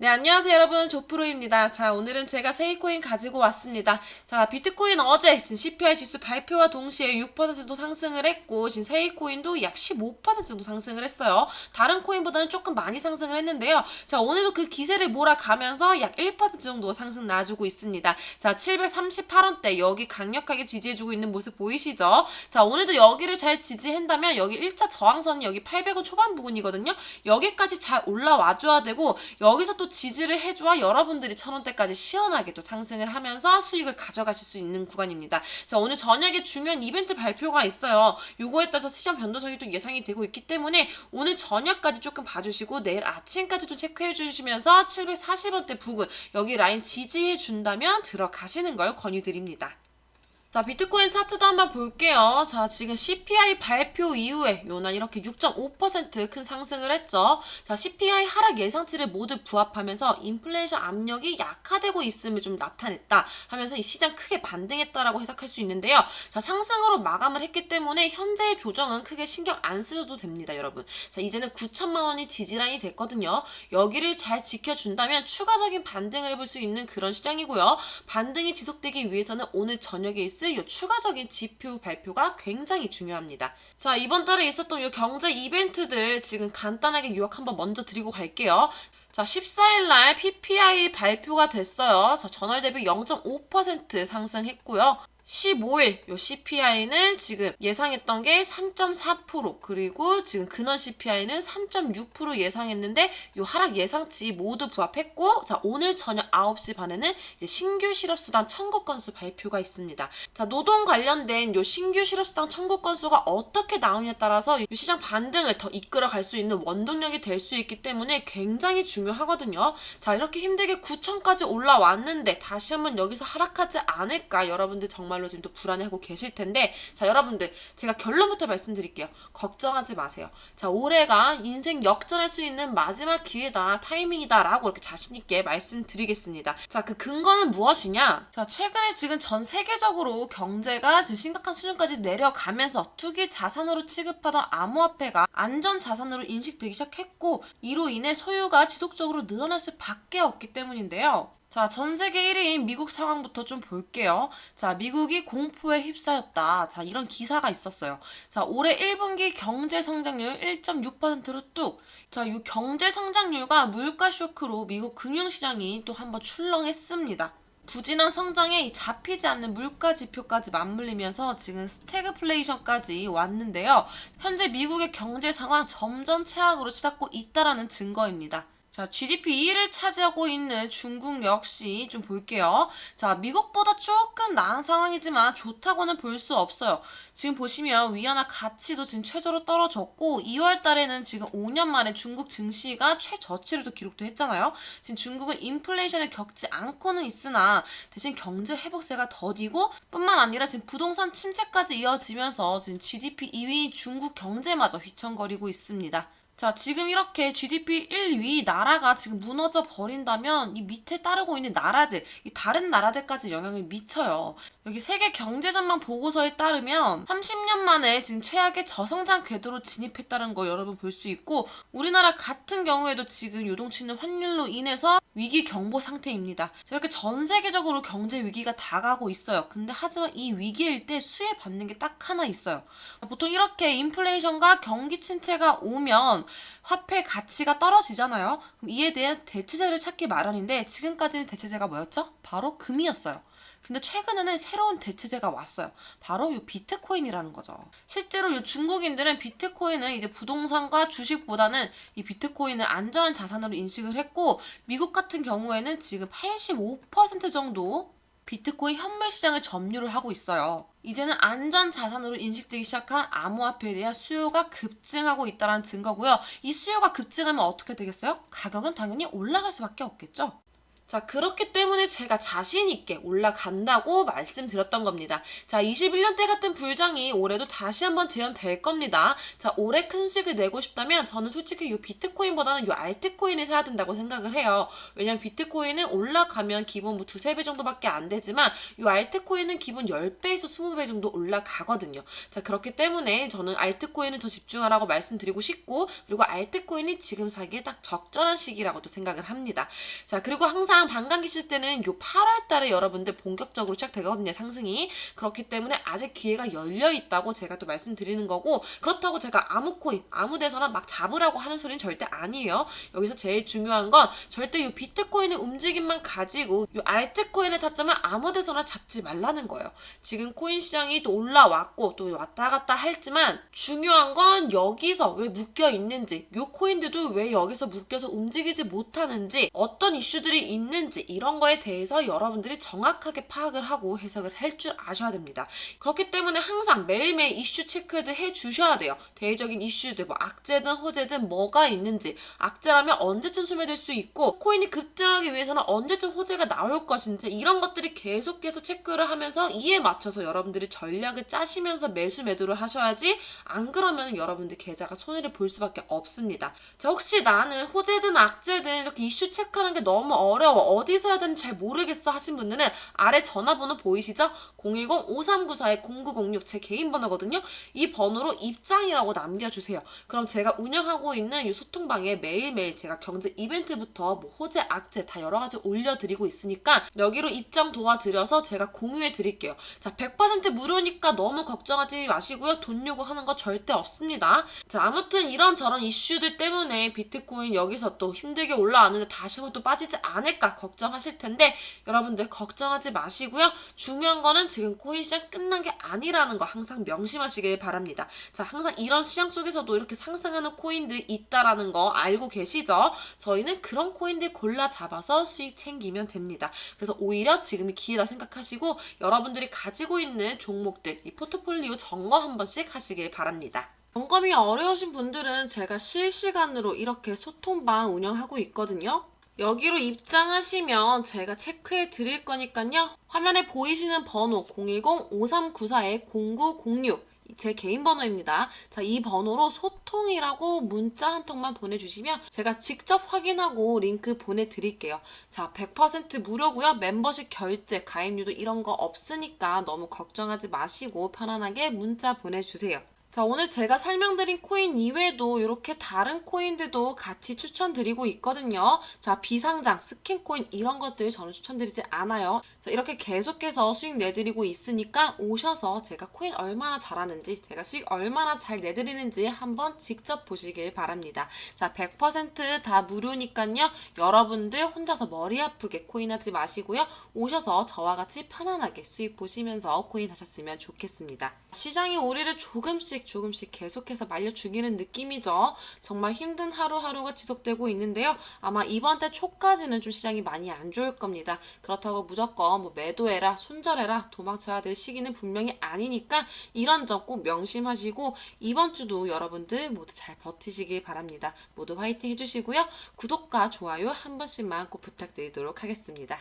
네, 안녕하세요 여러분. 조프로입니다. 자, 오늘은 제가 세이코인 가지고 왔습니다. 자, 비트코인 어제 지금 CPI 지수 발표와 동시에 6% 정도 상승을 했고, 지금 세이코인도 약 15% 정도 상승을 했어요. 다른 코인보다는 조금 많이 상승을 했는데요. 자, 오늘도 그 기세를 몰아가면서 약 1% 정도 상승 놔주고 있습니다. 자, 738원대 여기 강력하게 지지해주고 있는 모습 보이시죠? 자, 오늘도 여기를 잘 지지한다면 여기 1차 저항선이 여기 800원 초반 부근이거든요. 여기까지 잘 올라와줘야 되고, 여기서 또 지지를 해줘야 여러분들이 천 원대까지 시원하게 또 상승을 하면서 수익을 가져가실 수 있는 구간입니다. 자 오늘 저녁에 중요한 이벤트 발표가 있어요. 요거에 따라서 시장 변동성이 또 예상이 되고 있기 때문에 오늘 저녁까지 조금 봐주시고 내일 아침까지도 체크해 주시면서 740원대 부근 여기 라인 지지해 준다면 들어가시는 걸 권유드립니다. 자, 비트코인 차트도 한번 볼게요. 자, 지금 CPI 발표 이후에 요난 이렇게 6.5%큰 상승을 했죠. 자, CPI 하락 예상치를 모두 부합하면서 인플레이션 압력이 약화되고 있음을 좀 나타냈다 하면서 이 시장 크게 반등했다라고 해석할 수 있는데요. 자, 상승으로 마감을 했기 때문에 현재의 조정은 크게 신경 안 쓰셔도 됩니다, 여러분. 자, 이제는 9천만 원이 지지라인이 됐거든요. 여기를 잘 지켜준다면 추가적인 반등을 해볼 수 있는 그런 시장이고요. 반등이 지속되기 위해서는 오늘 저녁에 있을 이 추가적인 지표 발표가 굉장히 중요합니다. 자, 이번 달에 있었던 이 경제 이벤트들 지금 간단하게 요약 한번 먼저 드리고 갈게요. 자, 14일 날 PPI 발표가 됐어요. 자, 전월 대비 0.5% 상승했고요. 15일 요 CPI는 지금 예상했던 게 3.4% 그리고 지금 근원 CPI는 3.6% 예상했는데 요 하락 예상치 모두 부합했고 자 오늘 저녁 9시 반에는 이제 신규 실업수당 청구 건수 발표가 있습니다. 자 노동 관련된 요 신규 실업수당 청구 건수가 어떻게 나오냐에 따라서 요 시장 반등을 더 이끌어 갈 수 있는 원동력이 될 수 있기 때문에 굉장히 중요하거든요. 자 이렇게 힘들게 9천까지 올라왔는데 다시 한번 여기서 하락하지 않을까 여러분들 정말 정말로 지금 또 불안해하고 계실 텐데 자 여러분들 제가 결론부터 말씀드릴게요. 걱정하지 마세요. 자 올해가 인생 역전할 수 있는 마지막 기회다 타이밍이다라고 이렇게 자신 있게 말씀드리겠습니다. 자 그 근거는 무엇이냐? 자 최근에 지금 전 세계적으로 경제가 지금 심각한 수준까지 내려가면서 투기 자산으로 취급하던 암호화폐가 안전 자산으로 인식되기 시작했고 이로 인해 소유가 지속적으로 늘어날 수밖에 없기 때문인데요. 자, 전 세계 1위인 미국 상황부터 좀 볼게요. 자, 미국이 공포에 휩싸였다. 자, 이런 기사가 있었어요. 자, 올해 1분기 경제 성장률 1.6%로 뚝. 자, 이 경제 성장률과 물가 쇼크로 미국 금융시장이 또 한번 출렁했습니다. 부진한 성장에 잡히지 않는 물가 지표까지 맞물리면서 지금 스태그플레이션까지 왔는데요. 현재 미국의 경제 상황 점점 최악으로 치닫고 있다라는 증거입니다. 자, GDP 1위를 차지하고 있는 중국 역시 좀 볼게요. 자, 미국보다 조금 나은 상황이지만 좋다고는 볼 수 없어요. 지금 보시면 위안화 가치도 지금 최저로 떨어졌고 2월 달에는 지금 5년 만에 중국 증시가 최저치를 또 기록도 했잖아요. 지금 중국은 인플레이션을 겪지 않고는 있으나 대신 경제 회복세가 더디고 뿐만 아니라 지금 부동산 침체까지 이어지면서 지금 GDP 2위 중국 경제마저 휘청거리고 있습니다. 자, 지금 이렇게 GDP 1위 나라가 지금 무너져 버린다면 이 밑에 따르고 있는 나라들, 이 다른 나라들까지 영향을 미쳐요. 여기 세계 경제 전망 보고서에 따르면 30년 만에 지금 최악의 저성장 궤도로 진입했다는 거 여러분 볼 수 있고 우리나라 같은 경우에도 지금 요동치는 환율로 인해서 위기 경보 상태입니다. 이렇게 전 세계적으로 경제 위기가 다가고 있어요. 근데 하지만 이 위기일 때 수혜 받는 게 딱 하나 있어요. 보통 이렇게 인플레이션과 경기 침체가 오면 화폐 가치가 떨어지잖아요. 그럼 이에 대한 대체제를 찾기 마련인데 지금까지는 대체제가 뭐였죠? 바로 금이었어요. 근데 최근에는 새로운 대체제가 왔어요. 바로 이 비트코인이라는 거죠. 실제로 이 중국인들은 비트코인은 이제 부동산과 주식보다는 이 비트코인을 안전한 자산으로 인식을 했고 미국 같은 경우에는 지금 85% 정도 비트코인 현물 시장을 점유를 하고 있어요. 이제는 안전 자산으로 인식되기 시작한 암호화폐에 대한 수요가 급증하고 있다는 증거고요. 이 수요가 급증하면 어떻게 되겠어요? 가격은 당연히 올라갈 수밖에 없겠죠. 자, 그렇기 때문에 제가 자신있게 올라간다고 말씀드렸던 겁니다. 자, 21년 때 같은 불장이 올해도 다시 한번 재현될 겁니다. 자, 올해 큰 수익을 내고 싶다면 저는 솔직히 이 비트코인보다는 이 알트코인을 사야 된다고 생각을 해요. 왜냐면 비트코인은 올라가면 기본 뭐 두세 배 정도밖에 안 되지만 이 알트코인은 기본 10배에서 20배 정도 올라가거든요. 자, 그렇기 때문에 저는 알트코인을 더 집중하라고 말씀드리고 싶고 그리고 알트코인이 지금 사기에 딱 적절한 시기라고도 생각을 합니다. 자, 그리고 항상 반감 기실 때는 요 8월 달에 여러분들 본격적으로 시작되거든요, 상승이. 그렇기 때문에 아직 기회가 열려 있다고 제가 또 말씀드리는 거고 그렇다고 제가 아무 코인, 아무 데서나 막 잡으라고 하는 소리는 절대 아니에요. 여기서 제일 중요한 건 절대 요 비트코인의 움직임만 가지고 요 알트코인의 타점을 아무 데서나 잡지 말라는 거예요. 지금 코인 시장이 또 올라왔고 또 왔다 갔다 했지만 중요한 건 여기서 왜 묶여 있는지 요 코인들도 왜 여기서 묶여서 움직이지 못하는지 어떤 이슈들이 있는 지 이런 거에 대해서 여러분들이 정확하게 파악을 하고 해석을 할 줄 아셔야 됩니다. 그렇기 때문에 항상 매일매일 이슈 체크를 해 주셔야 돼요. 대외적인 이슈들 뭐 악재든 호재든 뭐가 있는지 악재라면 언제쯤 소멸될 수 있고 코인이 급등하기 위해서는 언제쯤 호재가 나올 것인지 이런 것들이 계속해서 체크를 하면서 이에 맞춰서 여러분들이 전략을 짜시면서 매수 매도를 하셔야지 안 그러면 여러분들 계좌가 손해를 볼 수밖에 없습니다. 자 혹시 나는 호재든 악재든 이렇게 이슈 체크하는 게 너무 어려워 어디서 해야 되는지 잘 모르겠어 하신 분들은 아래 전화번호 보이시죠? 010-5394-0906 제 개인 번호거든요. 이 번호로 입장이라고 남겨주세요. 그럼 제가 운영하고 있는 이 소통방에 매일매일 제가 경제 이벤트부터 뭐 호재, 악재 다 여러 가지 올려드리고 있으니까 여기로 입장 도와드려서 제가 공유해 드릴게요. 자, 100% 무료니까 너무 걱정하지 마시고요. 돈 요구하는 거 절대 없습니다. 자, 아무튼 이런저런 이슈들 때문에 비트코인 여기서 또 힘들게 올라왔는데 다시 한번 또 빠지지 않을 까 걱정하실 텐데 여러분들 걱정하지 마시고요. 중요한 거는 지금 코인 시장 끝난 게 아니라는 거 항상 명심하시길 바랍니다. 자, 항상 이런 시장 속에서도 이렇게 상승하는 코인들 있다라는 거 알고 계시죠? 저희는 그런 코인들 골라 잡아서 수익 챙기면 됩니다. 그래서 오히려 지금이 기회다 생각하시고 여러분들이 가지고 있는 종목들 이 포트폴리오 점검 한 번씩 하시길 바랍니다. 점검이 어려우신 분들은 제가 실시간으로 이렇게 소통방 운영하고 있거든요. 여기로 입장하시면 제가 체크해 드릴 거니까요. 화면에 보이시는 번호 010-5394-0906 제 개인 번호입니다. 자, 이 번호로 소통이라고 문자 한 통만 보내주시면 제가 직접 확인하고 링크 보내드릴게요. 자, 100% 무료고요. 멤버십 결제, 가입료도 이런 거 없으니까 너무 걱정하지 마시고 편안하게 문자 보내주세요. 자, 오늘 제가 설명드린 코인 이외에도 이렇게 다른 코인들도 같이 추천드리고 있거든요. 자, 비상장, 스킨코인 이런 것들 저는 추천드리지 않아요. 자, 이렇게 계속해서 수익 내드리고 있으니까 오셔서 제가 코인 얼마나 잘하는지, 제가 수익 얼마나 잘 내드리는지 한번 직접 보시길 바랍니다. 자, 100%다 무료니까요. 여러분들 혼자서 머리 아프게 코인 하지 마시고요. 오셔서 저와 같이 편안하게 수익 보시면서 코인 하셨으면 좋겠습니다. 시장이 우리를 조금씩 조금씩 계속해서 말려 죽이는 느낌이죠. 정말 힘든 하루하루가 지속되고 있는데요. 아마 이번 달 초까지는 좀 시장이 많이 안 좋을 겁니다. 그렇다고 무조건 뭐 매도해라, 손절해라, 도망쳐야 될 시기는 분명히 아니니까 이런 점 꼭 명심하시고 이번 주도 여러분들 모두 잘 버티시길 바랍니다. 모두 화이팅 해주시고요. 구독과 좋아요 한 번씩만 꼭 부탁드리도록 하겠습니다.